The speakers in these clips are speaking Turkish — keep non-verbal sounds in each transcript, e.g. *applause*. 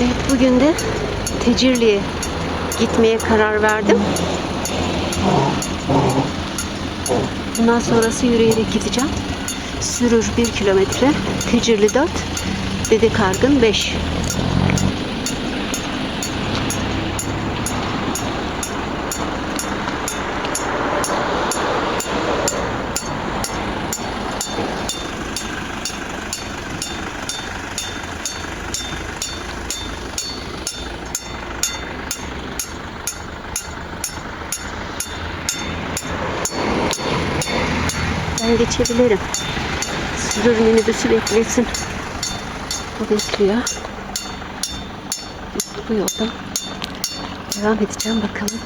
Evet, bugün de Tecirli'ye gitmeye karar verdim. Bundan sonrası yürüyerek gideceğim. Sürür 1 kilometre, Tecirli 4, Dede Kargın 5. Ben geçebilirim. Sürür minibüsü beklesin. O bekliyor. Bu yoldan devam edeceğim bakalım.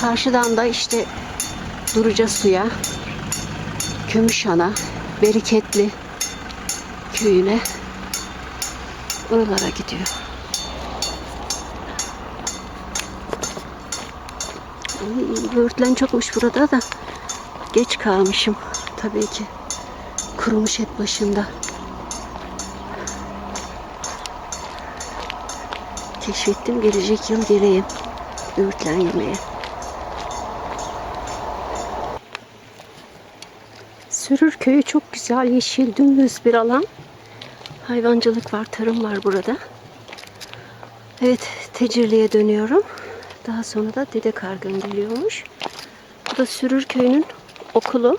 Karşıdan da işte Duruca Suya, Kömüşhan'a, Beriketli köyüne oralara gidiyor. Böğürtlen çokmuş burada da geç kalmışım tabii ki. Kurumuş hep başında. Keşfettim gelecek yıl geleyim. Böğürtlen yemeye. Sürür köyü çok güzel, yeşil, dümdüz bir alan. Hayvancılık var, tarım var burada. Evet, Tecirli'ye dönüyorum. Daha sonra da Dede Kargın geliyormuş. Bu da Sürür Köyü'nün okulu.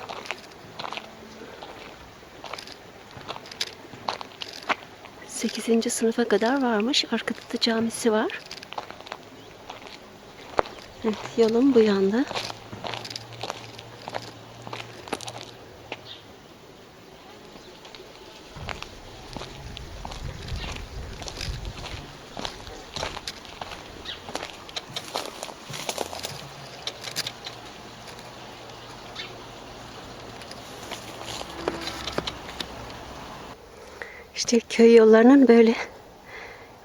Sekizinci sınıfa kadar varmış. Arkada da camisi var. Evet, yolun bu yanda. İşte köy yollarının böyle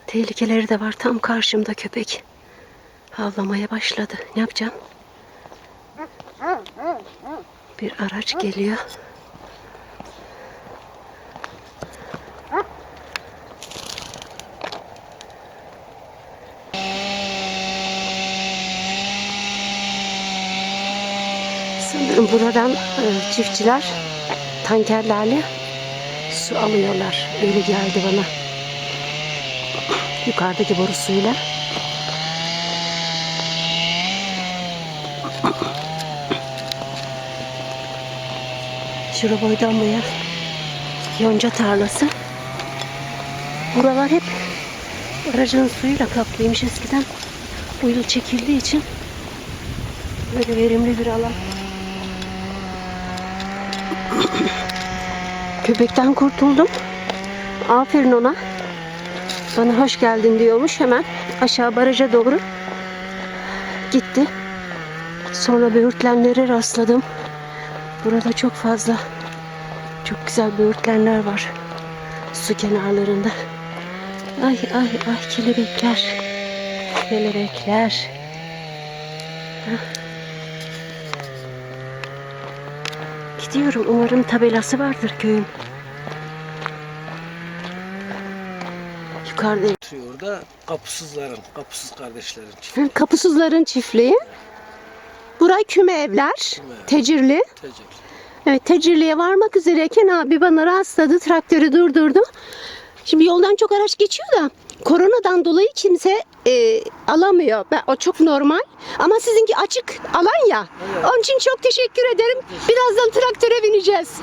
tehlikeleri de var. Tam karşımda köpek havlamaya başladı. Ne yapacağım? Bir araç geliyor. Sanırım buradan e, çiftçiler tankerlerle su alıyorlar. Öyle geldi bana. Yukarıdaki boru suyla. Şura boydan boya yonca tarlası. Buralar hep aracın suyuyla kaplıymış eskiden. Bu yıl çekildiği için böyle verimli bir alan. Köpekten kurtuldum. Aferin ona. Bana hoş geldin diyormuş hemen. Aşağı baraja doğru gitti. Sonra böğürtlenlere rastladım. Burada çok fazla çok güzel böğürtlenler var. Su kenarlarında. Ay ay ay kelebekler. Kelebekler. Hah. Gidiyorum. Umarım tabelası vardır köyün. Yukarıda. Orada kapısızların, kapısız kardeşlerin çiftliği. Ha, Kapısızların çiftliği. Buray küme evler. Küme. Tecirli. Tecrübe. Evet Tecirli'ye varmak üzereyken abi bana rastladı. Traktörü durdurdu. Şimdi yoldan çok araç geçiyor da koronadan dolayı kimse e, alamıyor. Ben, o çok normal. Ama sizinki açık alan ya. Evet. Onun için çok teşekkür ederim. Birazdan traktöre bineceğiz. *laughs*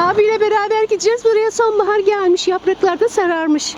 Abiyle beraber gideceğiz. Buraya sonbahar gelmiş. Yapraklar da sararmış.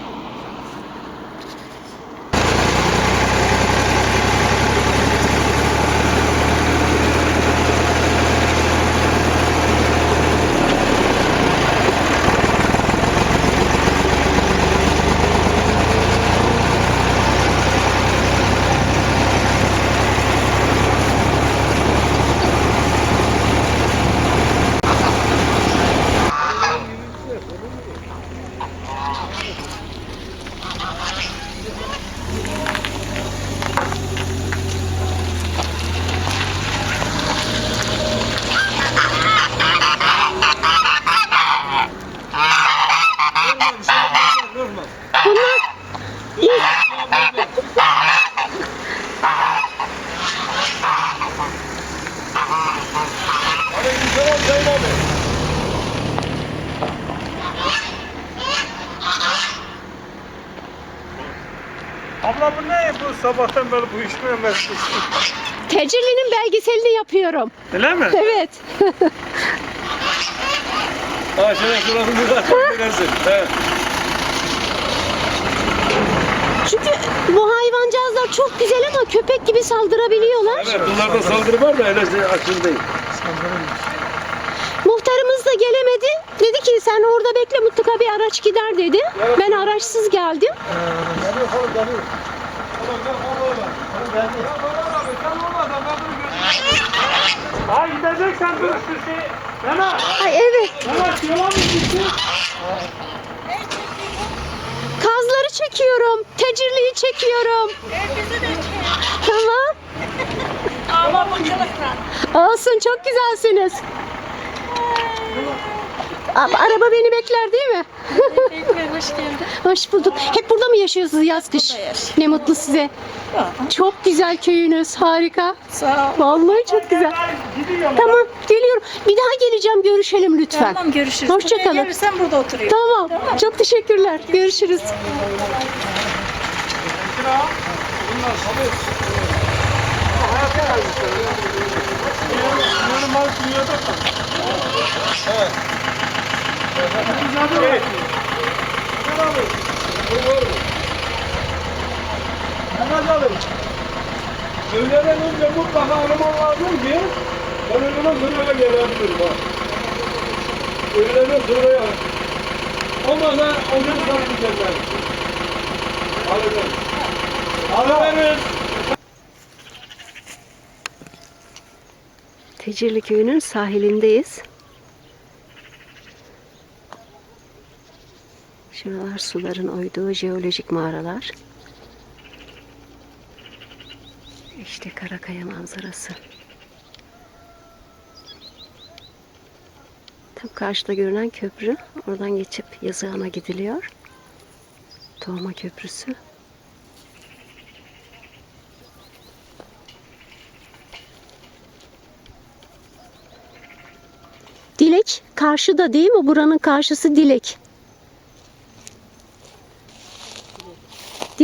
Sabahtan beri bu işle meşgul. Tecirli'nin belgeselini yapıyorum. Öyle mi? Evet. *laughs* Ha şöyle şurası zaten bilesin. He. Çünkü bu hayvancağızlar çok güzel ama köpek gibi saldırabiliyorlar. Evet bunlarda saldırı var da öyle şey aşırı değil. Muhtarımız da gelemedi. Dedi ki sen orada bekle mutlaka bir araç gider dedi. Ben araçsız geldim. Ha gideceksen dur şu şey. Mehmet, Ay evet. Mehmet yola mı gitsin? Kazları çekiyorum. Tecirliği çekiyorum. Tamam. Olsun çok güzelsiniz. Abi, araba beni bekler değil mi? Hoş geldin. *laughs* Hoş bulduk. Hep burada mı yaşıyorsunuz yaz kış? Ne mutlu size. Çok güzel köyünüz. Harika. Sağ ol. Vallahi çok güzel. Tamam geliyorum. Bir daha geleceğim görüşelim lütfen. Tamam görüşürüz. Hoşça Buraya kalın. Gelirsen burada oturuyor. Tamam. Çok teşekkürler. Görüşürüz. Evet. Evet. Önce mutlaka araman lazım ki ben öğleden sonra gelebilirim ha. Öğleden sonra ya. Olmasa o gün sana gidecekler. Hallederiz. Hallederiz. Tecirli köyünün sahilindeyiz. Şuralar suların oyduğu jeolojik mağaralar. İşte Karakaya manzarası. Tam karşıda görünen köprü. Oradan geçip Yazıhan'a gidiliyor. Tohuma Köprüsü. Dilek karşıda değil mi? Buranın karşısı Dilek.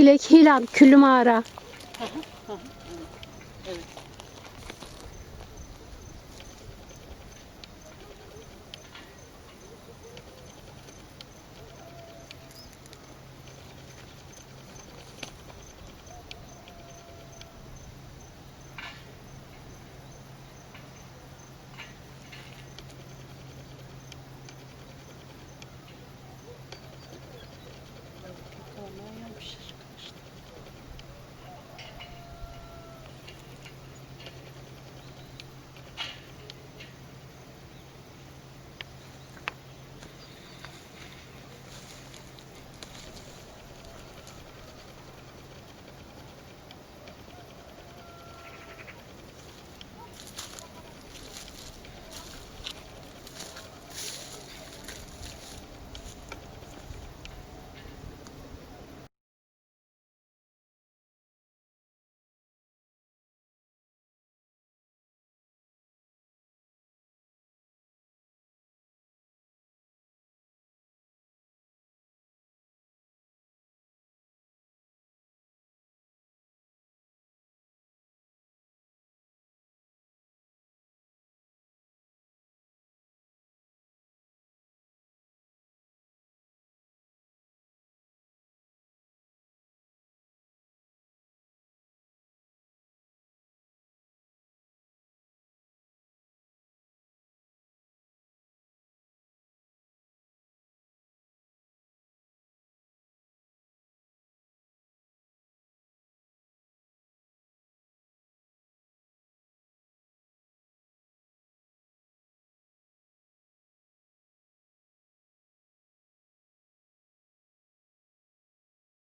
Dilek, Hilal, Küllü Mağara.